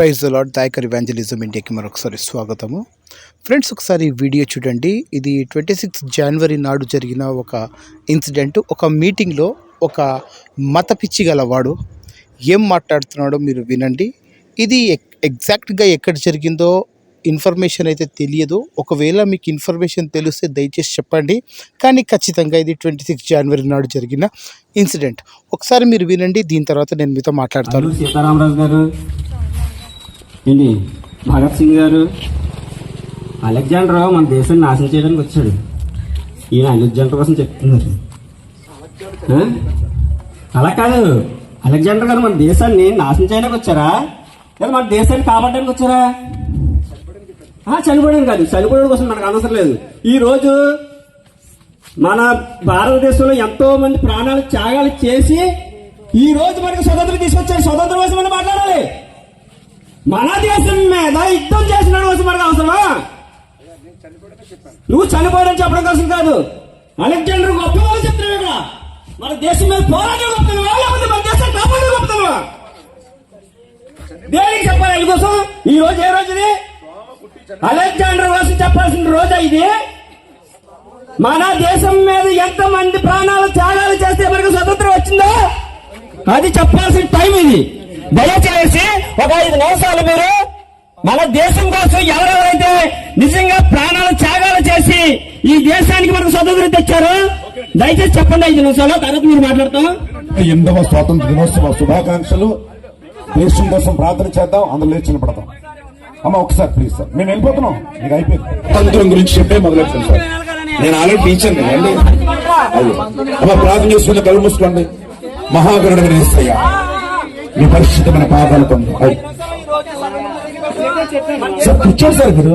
Praise lord Dayakar evangelism ఇండియాకి మరొకసారి స్వాగతము. Friends ఒకసారి వీడియో చూడండి. ఇది ట్వంటీ సిక్స్ జనవరి నాడు జరిగిన ఒక ఇన్సిడెంట్ ఒక మీటింగ్లో ఒక మత పిచ్చి గలవాడు ఏం మాట్లాడుతున్నాడో మీరు వినండి. ఇది ఎక్- ఎగ్జాక్ట్గా ఎక్కడ జరిగిందో ఇన్ఫర్మేషన్ అయితే తెలియదు. ఒకవేళ మీకు ఇన్ఫర్మేషన్ తెలిస్తే దయచేసి చెప్పండి. కానీ ఖచ్చితంగా ఇది ట్వంటీ సిక్స్ జనవరి నాడు జరిగిన ఇన్సిడెంట్ ఒకసారి మీరు వినండి దీని తర్వాత నేను మీతో మాట్లాడతాను. సీతారామరాజు గారు. ఏంటి? భగత్ సింగ్ గారు? అలెగ్జాండర్ మన దేశాన్ని నాశనం చేయడానికి వచ్చాడు. ఈయన అలెగ్జాండర్ కోసం చెప్తున్నారు. అలా కాదు. అలెగ్జాండర్ గారు మన దేశాన్ని నాశనం చేయడానికి వచ్చారా? లేదా మన దేశాన్ని కాపాడడానికి వచ్చారా? ఆ, చనిపోవడం కాదు. చనిపోవడం కోసం మనకు అవసరం లేదు. ఈ రోజు మన భారతదేశంలో ఎంతో మంది ప్రాణాలు త్యాగాలు చేసి ఈ రోజు మనకు స్వతంత్రం తీసుకొచ్చారు. స్వతంత్రం కోసం మనం మాట్లాడాలి. మన దేశం మీద యుద్ధం చేసిన వచ్చి మనకు అవసరమా? నువ్వు చనిపోయడం చెప్పడం కోసం కాదు. అలెగ్జాండర్ గొప్ప వాళ్ళు చెప్తున్నావు ఇక్కడ. మన దేశం మీద పోరాటం గొప్పతనమా? లేకపోతే మన దేశం కాపాడు గొప్పతనమా? దేనికి చెప్పాలి ఆయన కోసం? ఈ రోజు ఏ రోజు ఇది? అలెగ్జాండర్ కోసం చెప్పాల్సిన రోజా ఇది? మన దేశం మీద ఎంత మంది ప్రాణాలు త్యాగాలు చేస్తే మనకు స్వతంత్రం వచ్చిందో అది చెప్పాల్సిన టైం ఇది. దయచేసి ఒక ఐదు నిమిషాలు మీరు మన దేశం కోసం ఎవరెవరైతే నిజంగా ప్రాణాలు త్యాగాలు చేసి ఈ దేశానికి మనకు స్వతంత్రం తెచ్చారో దయచేసి చెప్పండి ఐదు నిమిషాలు తర్వాత మీరు మాట్లాడతాం. ఎనిమిదవ స్వాతంత్ర దినోత్సవ శుభాకాంక్షలు. దేశం కోసం ప్రార్థన చేద్దాం అందులో లేచి నిలబడతాం. అమ్మ ఒకసారి ప్లీజ్ సార్ మేము వెళ్ళిపోతున్నాం. మీకు అయిపోయింది. స్వాతంత్రం గురించి చెప్పే మొదలెట్టాను సార్ నేను ఆల్రెడీ టీచర్ అండి. అమ్మ ప్రార్థన చేసుకుని కళ్ళు మూసుకోండి. మహాగరుడు నిశ్చయ మీ పరిస్థితమైన పాపాలు. సార్ సార్ మీరు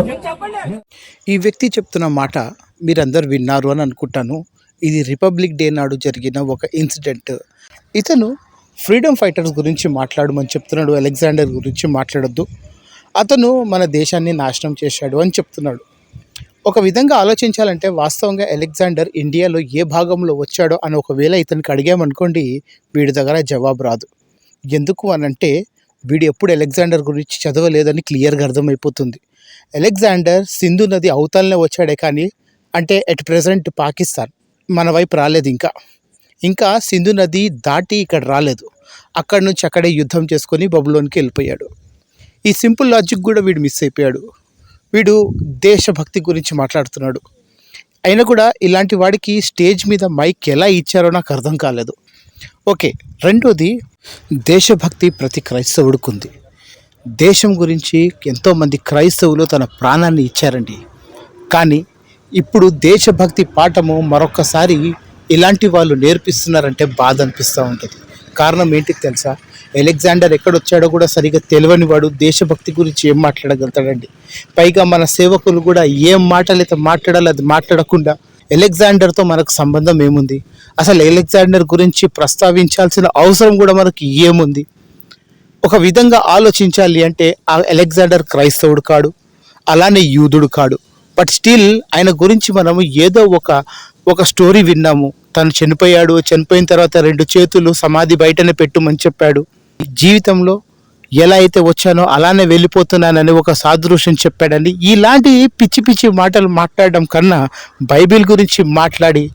ఈ వ్యక్తి చెప్తున్న మాట మీరందరూ విన్నారు అని అనుకుంటాను. ఇది రిపబ్లిక్ డే నాడు జరిగిన ఒక ఇన్సిడెంట్. ఇతను ఫ్రీడమ్ ఫైటర్స్ గురించి మాట్లాడమని చెప్తున్నాడు. అలెగ్జాండర్ గురించి మాట్లాడొద్దు. అతను మన దేశాన్ని నాశనం చేశాడు అని చెప్తున్నాడు. ఒక విధంగా ఆలోచించాలంటే వాస్తవంగా అలెగ్జాండర్ ఇండియాలో ఏ భాగంలో వచ్చాడో అని ఒకవేళ ఇతనికి అడిగామనుకోండి వీడి దగ్గర జవాబు రాదు. ఎందుకు అనంటే వీడు ఎప్పుడు అలెగ్జాండర్ గురించి చదవలేదని క్లియర్గా అర్థమైపోతుంది. అలెగ్జాండర్ సింధు నది అవతలనే వచ్చాడే కానీ అంటే ఎట్ ప్రజెంట్ పాకిస్తాన్ మన వైపు రాలేదు ఇంకా. ఇంకా సింధు నది దాటి ఇక్కడ రాలేదు. అక్కడి నుంచి అక్కడే యుద్ధం చేసుకొని బబులోనికి వెళ్ళిపోయాడు. ఈ సింపుల్ లాజిక్ కూడా వీడు మిస్ అయిపోయాడు. వీడు దేశభక్తి గురించి మాట్లాడుతున్నాడు. అయినా కూడా ఇలాంటి వాడికి స్టేజ్ మీద మైక్ ఎలా ఇచ్చారో నాకు అర్థం కాలేదు. ఓకే రెండోది దేశభక్తి ప్రతి క్రైస్తవుడికి ఉంది దేశం గురించి ఎంతోమంది క్రైస్తవులు తన ప్రాణాన్ని ఇచ్చారండి. కానీ ఇప్పుడు దేశభక్తి పాఠము మరొకసారి ఇలాంటి వాళ్ళు నేర్పిస్తున్నారంటే బాధ అనిపిస్తూ ఉంటుంది. కారణం ఏంటి తెలుసా? అలెగ్జాండర్ ఎక్కడొచ్చాడో కూడా సరిగా తెలియని వాడు దేశభక్తి గురించి ఏం మాట్లాడగలుగుతాడండి. పైగా మన సేవకులు కూడా ఏం మాటలైతే మాట్లాడాలో అది మాట్లాడకుండా అలెగ్జాండర్తో మనకు సంబంధం ఏముంది? అసలు అలెగ్జాండర్ గురించి ప్రస్తావించాల్సిన అవసరం కూడా మనకి ఏముంది? ఒక విధంగా ఆలోచించాలి అంటే ఆ అలెగ్జాండర్ క్రైస్తవుడు కాడు అలానే యూదుడు కాడు. బట్ స్టిల్ ఆయన గురించి మనము ఏదో ఒక ఒక స్టోరీ విన్నాము. తను చనిపోయాడు చనిపోయిన తర్వాత రెండు చేతులు సమాధి బయటనే పెట్టుమని చెప్పాడు. జీవితంలో ఎలా అయితే వచ్చానో అలానే వెళ్ళిపోతున్నానని ఒక సాదృశ్యం చెప్పాడని ఇలాంటి పిచ్చి పిచ్చి మాటలు మాట్లాడడం కన్నా బైబిల్ గురించి మాట్లాడి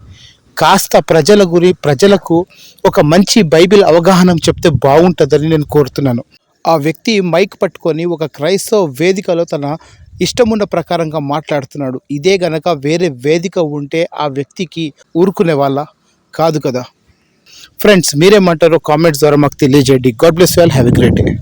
కాస్త ప్రజల గురి ప్రజలకు ఒక మంచి బైబిల్ అవగాహన చెప్తే బాగుంటుందని నేను కోరుతున్నాను. ఆ వ్యక్తి మైక్ పట్టుకొని ఒక క్రైస్తవ వేదికలో తన ఇష్టమున్న ప్రకారంగా మాట్లాడుతున్నాడు. ఇదే గనక వేరే వేదిక ఉంటే ఆ వ్యక్తికి ఊరుకునే వాళ్ళ కాదు కదా. ఫ్రెండ్స్ మీరేమంటారో కామెంట్స్ ద్వారా మాకు తెలియజేయండి. God bless well have a great day.